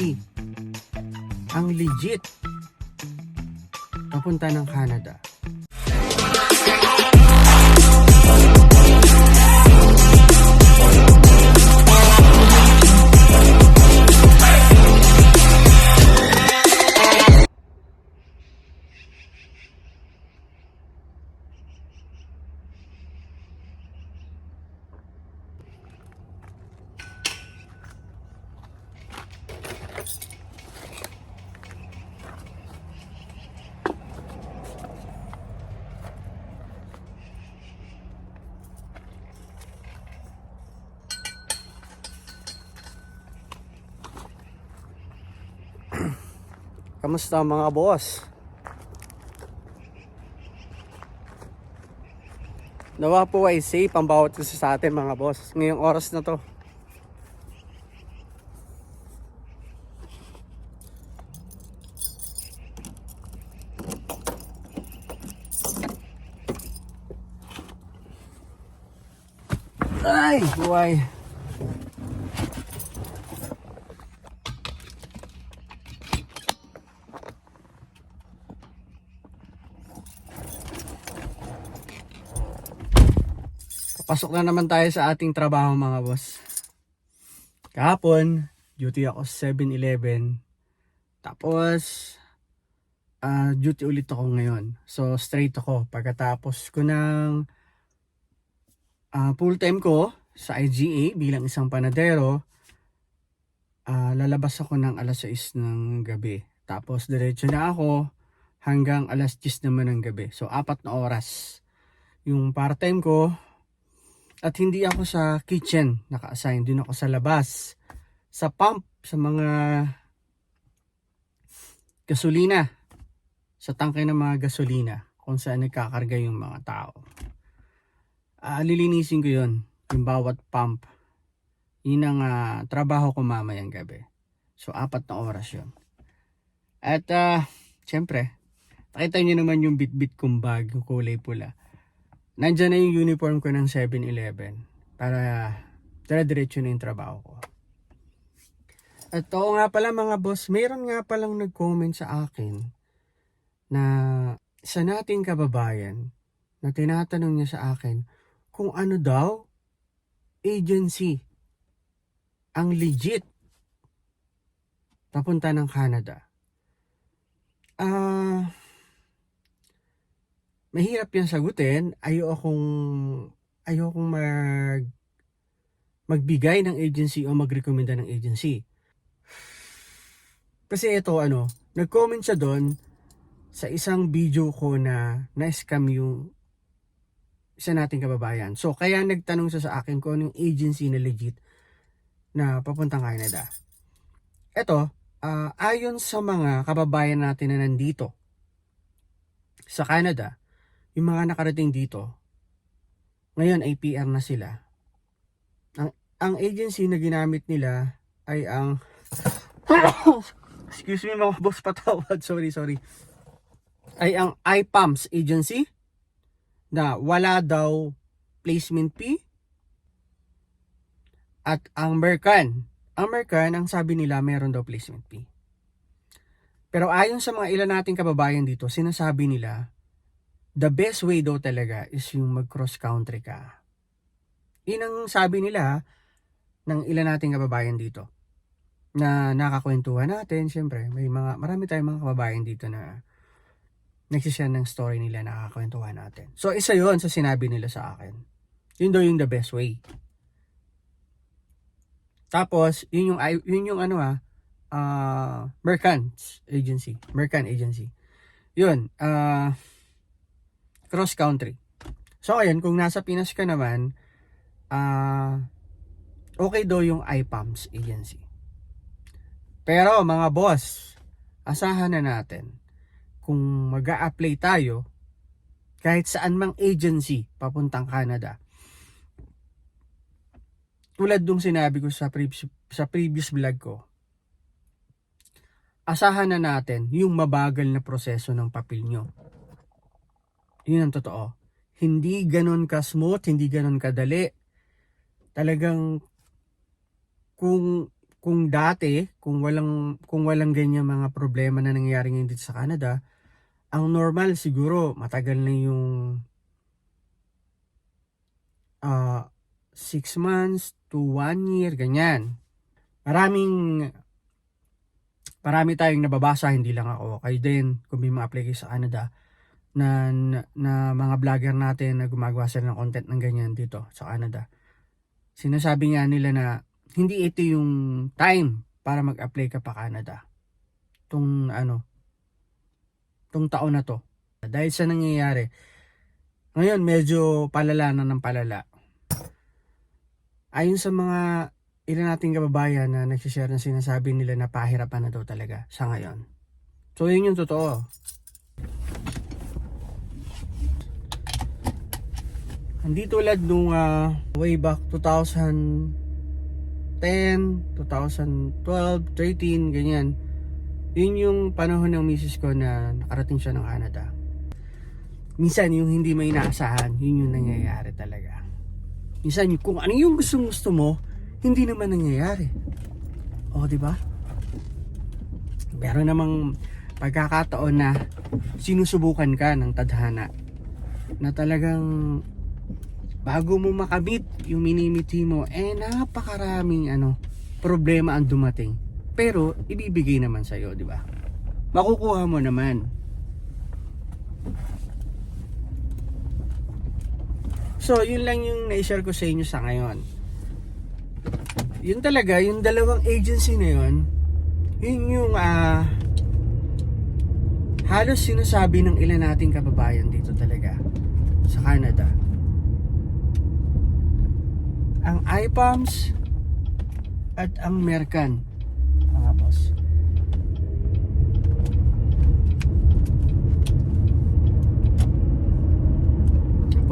agency ang legit papunta ng Canada. Kamusta mga boss? Nawa po ay safe ang bawat isa sa atin mga boss. Ngayong oras na to. Ay, buhay. Pasok na naman tayo sa ating trabaho mga boss. Kahapon, duty ako sa 7-Eleven. Tapos, ah, duty ulit ako ngayon. So, straight ako. Pagkatapos ko ng ah, full time ko sa IGA bilang isang panadero, ah, lalabas ako ng alas 6 ng gabi. Tapos, diretso na ako hanggang alas 10 naman ng gabi. So, apat na oras. Yung part-time ko, at hindi ako sa kitchen naka-assign. Doon ako sa labas. Sa pump, sa mga gasolina. Sa tangke ng mga gasolina. Kung saan nagkakarga yung mga tao. Ah, lilinisin ko yun. Yung bawat pump. Yun ang ah, trabaho ko mamayang gabi. So, apat na oras yun. At, ah, syempre, nakita nyo naman yung bit-bit kong bag, yung kulay pula nandyan na yung uniform ko ng 7-Eleven para dire-diretso na yung trabaho ko. At oo nga pala mga boss, mayroon nga palang nag-comment sa akin na sa nating kababayan na tinatanong niya sa akin kung ano daw agency ang legit papunta ng Canada. Ah mahirap yan sagutin. Ayaw akong mag, magbigay ng agency o magrekomenda ng agency. Kasi ito ano, nag-comment siya doon sa isang video ko na na-scam yung isa nating kababayan. So, kaya nagtanong siya sa akin kung anong agency na legit na papuntang Canada. Ito, ah, ayon sa mga kababayan natin na nandito sa Canada, yung mga nakarating dito, ngayon ay PR na sila. Ang, ang agency na ginamit nila ay ang excuse me mga boss patawad, sorry, sorry. Ay ang IPAMS agency na wala daw placement fee at ang Mercan. Ang Mercan, ang sabi nila meron daw placement fee. Pero ayon sa mga ilan nating kababayan dito, sinasabi nila the best way daw talaga is yung mag-cross country ka. Yun ang sabi nila ng ilan nating kababayan dito na nakakwentuhan natin. Siyempre, may mga, marami tayong mga kababayan dito na nagsishare ng story nila na nakakwentuhan natin. So, isa yon sa sinabi nila sa akin. Yun daw yung the best way. Tapos, yun yung, yun yung ano ah, uh, Mercant Agency. Mercant Agency. Yun, ah, uh, cross country. So ayun, kung nasa Pinas ka naman, uh, okay daw yung IPAMS agency. Pero mga boss, asahan na natin kung mag apply tayo kahit saan mang agency papuntang Canada. Tulad nung sinabi ko sa previous, sa previous vlog ko, asahan na natin yung mabagal na proseso ng papel nyo yun ang totoo. Hindi ganun ka-smooth, hindi ganun kadali. Talagang kung kung dati, kung walang kung walang ganyan mga problema na nangyayari ngayon dito sa Canada, ang normal siguro matagal na yung ah 6 months to 1 year, ganyan. Maraming marami tayong nababasa, hindi lang ako. Kayo din, kung may ma-apply kayo sa Canada, na, na, mga vlogger natin na gumagawa sila ng content ng ganyan dito sa Canada. Sinasabi nga nila na hindi ito yung time para mag-apply ka pa Canada. Tung ano, tung taon na to. Dahil sa nangyayari, ngayon medyo palala na ng palala. Ayon sa mga ilan nating kababayan na nagsishare na sinasabi nila na pahirapan na daw talaga sa ngayon. So yun yung totoo. Hindi tulad nung ah, way back 2010, 2012, 13, ganyan. Yun yung panahon ng misis ko na nakarating siya ng Canada. Minsan yung hindi may inaasahan, yun yung nangyayari talaga. Minsan yung- kung ano yung gustong gusto mo, hindi naman nangyayari. O, di ba? Pero namang pagkakataon na sinusubukan ka ng tadhana na talagang bago mo makamit yung minimiti mo, eh napakaraming ano, problema ang dumating. Pero ibibigay naman sa'yo, di ba? Makukuha mo naman. So, yun lang yung na-share ko sa inyo sa ngayon. Yun talaga, yung dalawang agency na yun, yun yung ah halos sinasabi ng ilan nating kababayan dito talaga sa Canada. Ang IPAMS at ang Mercan, mga boss.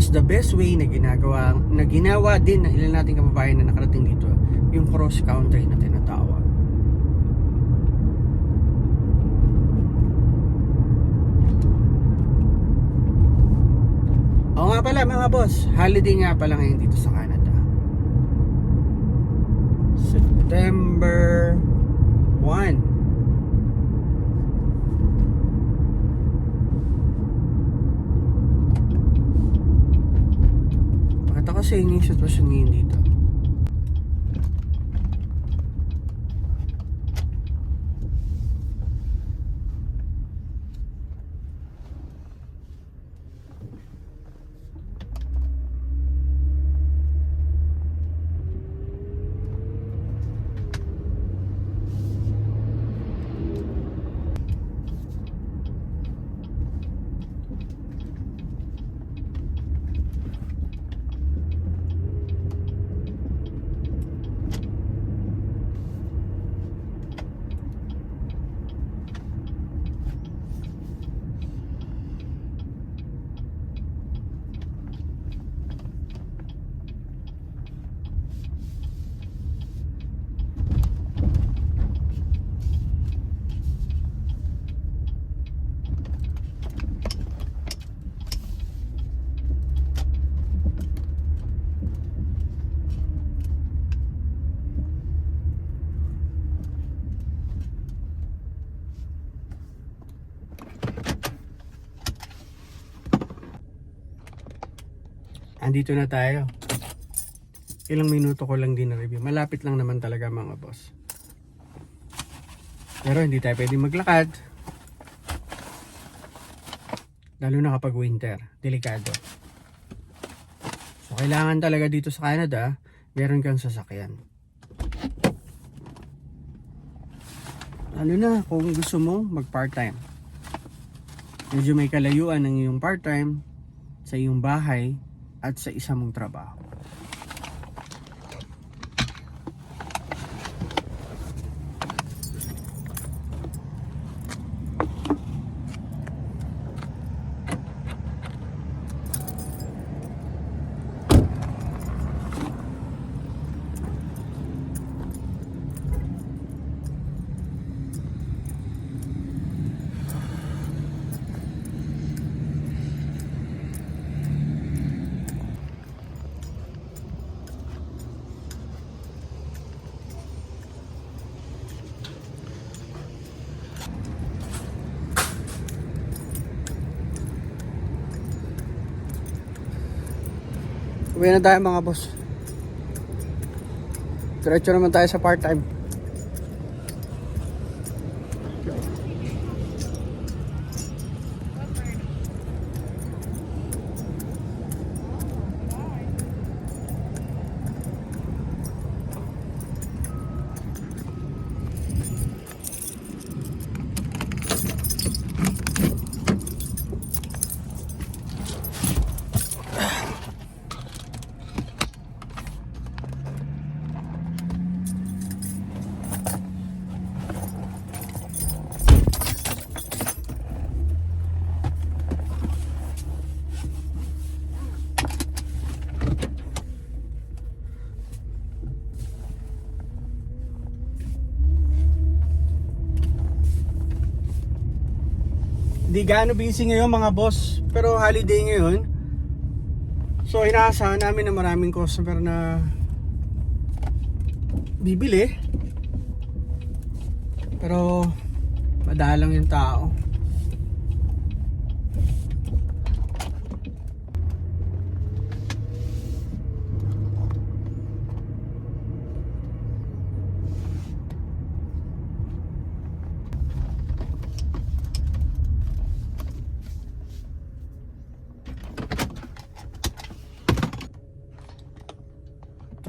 Tapos the best way na ginagawa, na ginawa din ng ilan nating kababayan na nakarating dito, yung cross country na tinatawag. Oo nga pala mga boss, holiday nga pala ngayon dito sa Canada. September 1. Pakita ko sa inyo yung sitwasyon ngayon dito. Andito na tayo. Ilang minuto ko lang din na-review. Malapit lang naman talaga mga boss. Pero hindi tayo pwede maglakad. Lalo na kapag winter. Delikado. So, kailangan talaga dito sa Canada, meron kang sasakyan. Lalo na kung gusto mo mag part-time. Medyo may kalayuan ng iyong part-time sa iyong bahay at sa isa mong trabaho. Uwi na tayo mga boss. Diretso naman tayo sa part-time. Di gaano busy ngayon mga boss, pero holiday ngayon. So inaasahan namin na maraming customer na bibili. Pero madalang yung tao.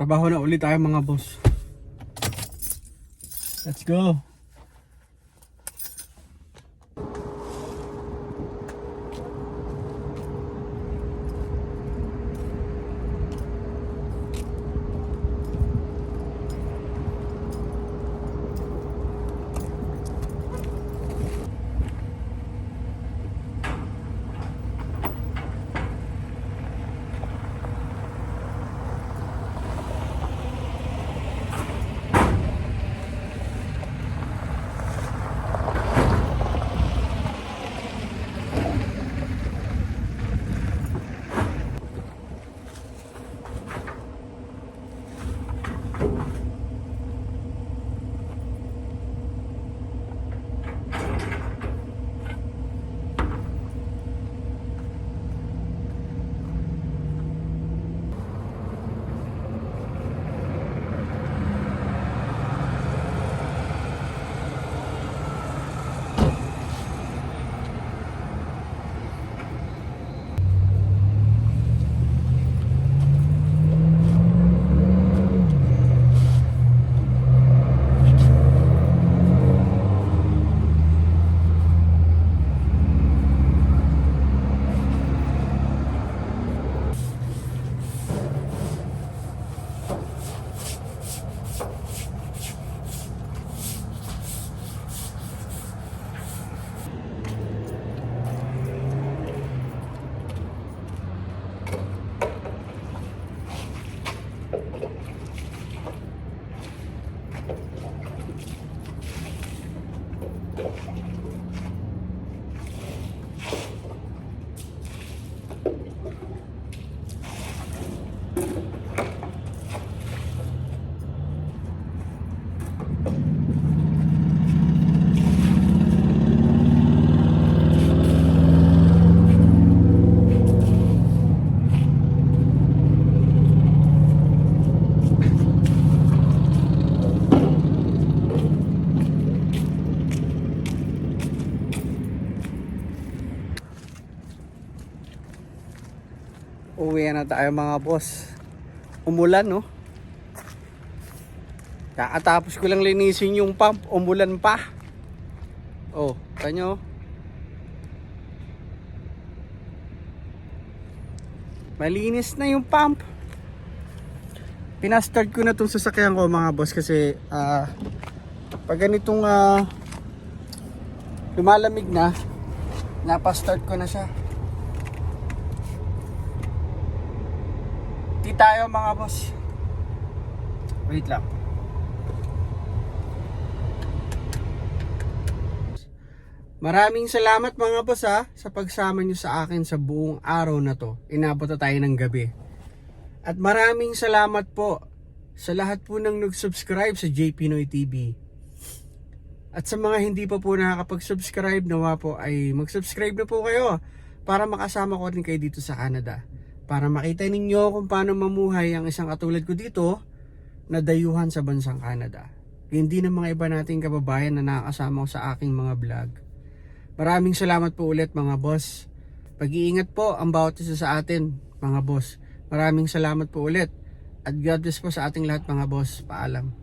Trabaho na ulit tayo mga boss. Let's go. って Uwi na tayo mga boss. Umulan no. Kakatapos ko lang linisin yung pump, umulan pa. Oh, tanyo. Malinis na yung pump. Pinastart ko na itong sasakyan ko mga boss kasi ah pag ganitong ah, lumalamig na, napastart ko na siya. Tayo mga boss. Wait lang. Maraming salamat mga boss ha sa pagsama nyo sa akin sa buong araw na to. Inabot na tayo ng gabi. At maraming salamat po sa lahat po ng nag-subscribe sa JP Noy TV. At sa mga hindi pa po nakakapag-subscribe, nawa po ay mag-subscribe na po kayo para makasama ko rin kayo dito sa Canada. Para makita ninyo kung paano mamuhay ang isang katulad ko dito na dayuhan sa bansang Canada. Hindi ng mga iba nating kababayan na nakakasama ko sa aking mga vlog. Maraming salamat po ulit mga boss. Pag-iingat po ang bawat isa sa atin mga boss. Maraming salamat po ulit. At God bless po sa ating lahat mga boss. Paalam.